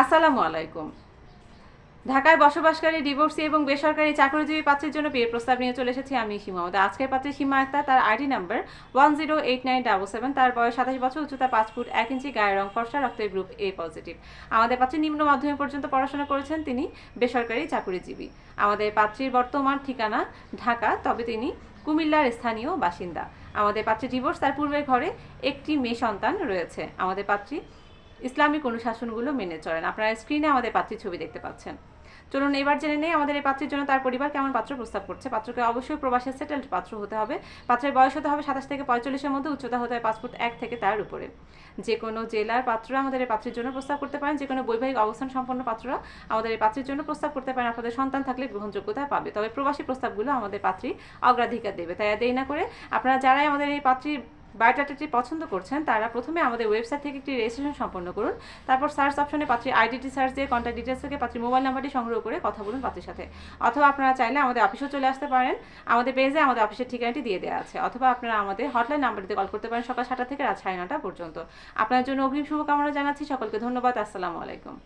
আসসালামু আলাইকুম। ঢাকায় বসবাসকারী ডিভোর্সি এবং বেসরকারি চাকরিজীবী পাত্রের জন্য বিয়ের প্রস্তাব নিয়ে চলে এসেছি আমি সীমা। আমাদের আজকের পাত্রী সীমা আক্তার, তার ID number one zero eight nine double seven, তার বয়স সাতাশ বছর, উচ্চতা পাঁচ ফুট এক ইঞ্চি, গায়ের রং ফর্সা, রক্তের গ্রুপ এ পজিটিভ। আমাদের পাত্রী নিম্ন মাধ্যমিক পর্যন্ত পড়াশোনা করেছেন তিনি বেসরকারি চাকরিজীবী। আমাদের পাত্রীর বর্তমান ঠিকানা ঢাকা, তবে তিনি কুমিল্লার স্থানীয় বাসিন্দা। আমাদের পাত্রী ডিভোর্স, তার পূর্বের ঘরে একটি মেয়ে সন্তান রয়েছে। আমাদের পাত্রী ইসলামিক অনুশাসনগুলো মেনে চলেন। আপনারা স্ক্রিনে আমাদের পাত্রীর ছবি দেখতে পাচ্ছেন। চলুন এবার জেনে নেই আমাদের এই পাত্রের জন্য তার পরিবার কেমন পাত্র প্রস্তাব করছে। পাত্রকে অবশ্যই প্রবাসে সেটেলড পাত্র হতে হবে। পাত্রের বয়স হতে হবে সাতাশ থেকে পঁয়তাল্লিশের মধ্যে, উচ্চতা হতে হবে ফুট এক থেকে তার উপরে। যে কোনো জেলার পাত্ররা আমাদের এই পাত্রের জন্য প্রস্তাব করতে পারেন। যে কোনো বৈবাহিক অবস্থান সম্পন্ন পাত্ররা আমাদের এই পাত্রের জন্য প্রস্তাব করতে পারেন। আপনাদের সন্তান থাকলে গ্রহণযোগ্যতা পাবে। তবে প্রবাসী প্রস্তাবগুলো আমাদের পাত্রী অগ্রাধিকার দেবে। তাই দেরি না করে আপনারা যারাই আমাদের এই পাত্রীর বায়োডাটাটি পছন্দ করছেন, তারা প্রথমে আমাদের ওয়েবসাইট থেকে একটি রেজিস্ট্রেশন সম্পন্ন করুন। তারপর সার্চ অপশনে পাত্রীর আইডিটি সার্চ দিয়ে কন্ট্যাক্ট ডিটেলস থেকে পাত্রীর মোবাইল নাম্বারটি সংগ্রহ করে কথা বলুন পাত্রীর সাথে। অথবা আপনারা চাইলে আমাদের অফিসেও চলে আসতে পারেন। আমাদের পেজে আমাদের অফিসের ঠিকানাটি দিয়ে দেওয়া আছে। অথবা আপনারা আমাদের হটলাইন নাম্বারটিতে কল করতে পারেন সকাল সাতটা থেকে রাত সাড়ে নটা পর্যন্ত। আপনার জন্য অগ্রিম শুভকামনা জানাচ্ছি। সকলকে ধন্যবাদ। আসসালামু আলাইকুম।